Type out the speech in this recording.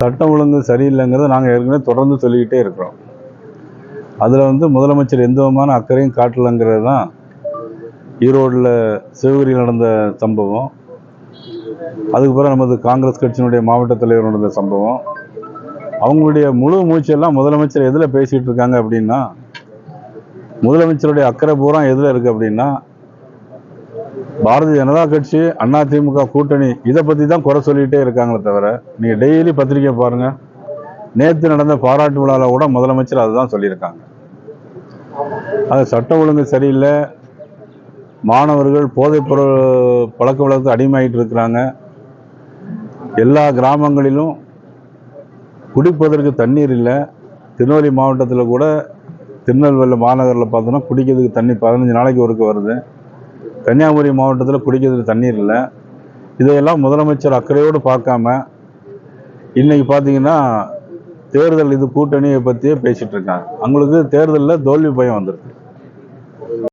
சட்டம் ஒழுங்கு சரியில்லைங்கிறத நாங்கள் ஏற்கனவே தொடர்ந்து சொல்லிக்கிட்டே இருக்கிறோம். அதில் வந்து முதலமைச்சர் எந்த விதமான அக்கறையும் காட்டலைங்கிறது தான் ஈரோடில் சிவகிரியில் நடந்த சம்பவம். அதுக்கு பிறகு நமது காங்கிரஸ் கட்சியினுடைய மாவட்ட தலைவர் நடந்த சம்பவம். அவங்களுடைய முழு மூச்செல்லாம் முதலமைச்சர் எதில் பேசிகிட்டு இருக்காங்க அப்படின்னா முதலமைச்சருடைய அக்கறை பூரா எதில் இருக்குது அப்படின்னா பாரதிய ஜனதா கட்சி அண்ணா திமுக கூட்டணி இதை பற்றி தான் குறை சொல்லிகிட்டே இருக்காங்களே தவிர நீங்கள் டெய்லி பத்திரிக்கை பாருங்கள் நேற்று நடந்த பாராட்டு விழாவில் கூட முதலமைச்சர் அதுதான் சொல்லியிருக்காங்க. அது சட்ட ஒழுங்கு சரியில்லை. மாணவர்கள் போதைப்பொருள் பழக்க வழக்கத்துக்கு அடிமையாயிட்டு இருக்கிறாங்க. எல்லா கிராமங்களிலும் குடிப்பதற்கு தண்ணீர் இல்லை. திருநெல்வேலி மாவட்டத்தில் கூட திருநெல்வேலி மாநகரில் பார்த்தோன்னா குடிக்கிறதுக்கு தண்ணி பதினஞ்சு நாளைக்கு ஒருக்க வருது. கன்னியாகுமரி மாவட்டத்தில் குடிக்கிறதுக்கு தண்ணீர் இல்லை. இதையெல்லாம் முதலமைச்சர் அக்கறையோடு பார்க்காம இன்றைக்கி பார்த்தீங்கன்னா தேர்தல் இது கூட்டணியை பற்றியே பேசிகிட்ருக்காங்க இருக்காங்க. அவங்களுக்கு தேர்தலில் தோல்வி பயம் வந்திருக்கு